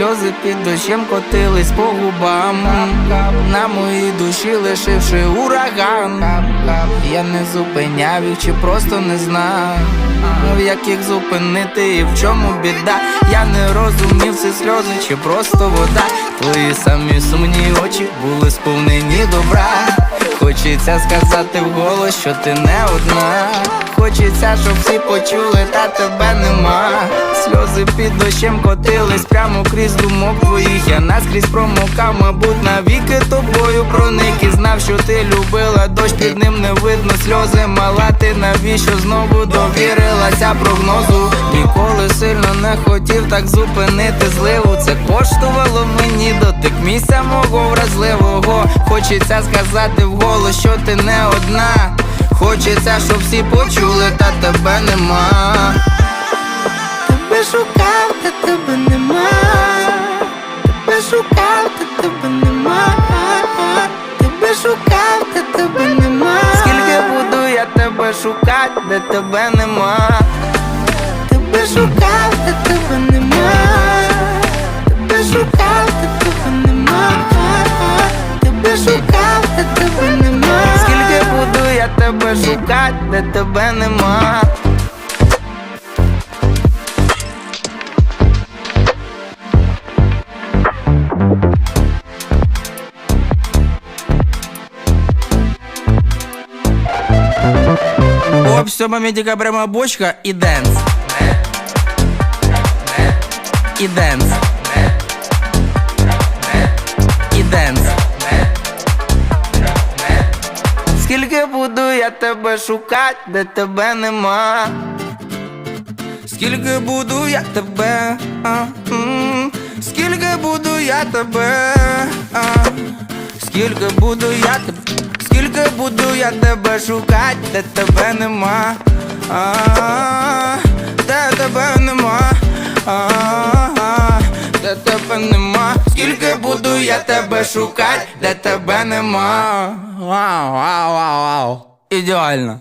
сльози під дощем котились по губам. На моїй душі лишивши ураган. Я не зупиняв їх чи просто не знав. В яких зупинити і в чому біда. Я не розумів, це сльози чи просто вода. Твої самі сумні очі були сповнені добра. Хочеться сказати вголос, що ти не одна. Хочеться, щоб всі почули, та тебе нема. Сльози під дощем котились прямо крізь думок твоїх. Я наскрізь промокав, мабуть, навіки тобою проник і знав, що ти любила дощ, під ним не видно сльози. Мала ти навіщо знову довірилася прогнозу? Ніколи сильно не хотів так зупинити зливу. Це коштувало мені дотик місця мого вразливого. Хочеться сказати вголос, що ти не одна. Хочеться, щоб всі почули, та тебе нема. Тебе шукав, та тебе нема. Тебе шукав, та тебе нема. Тебе шукав, та тебе нема. Скільки буду я тебе шукати, де тебе нема. Тебе шукав, та тебе нема. Тебе шукав, та тебе нема. Тебе шукав, тебе шукати, де тебе нема. Оп, все, моментика прямо бочка і денс. І денс. І денс. Скільки буду я тебе шукати, де тебе нема. Скільки буду я тебе, скільки буду я тебе, скільки буду я тебе, скільки буду я тебе шукати, де тебе нема, де тебе нема, де тебе нема, я тебе шукать, де тебе нема. Вау, вау, вау, вау. Ідеально.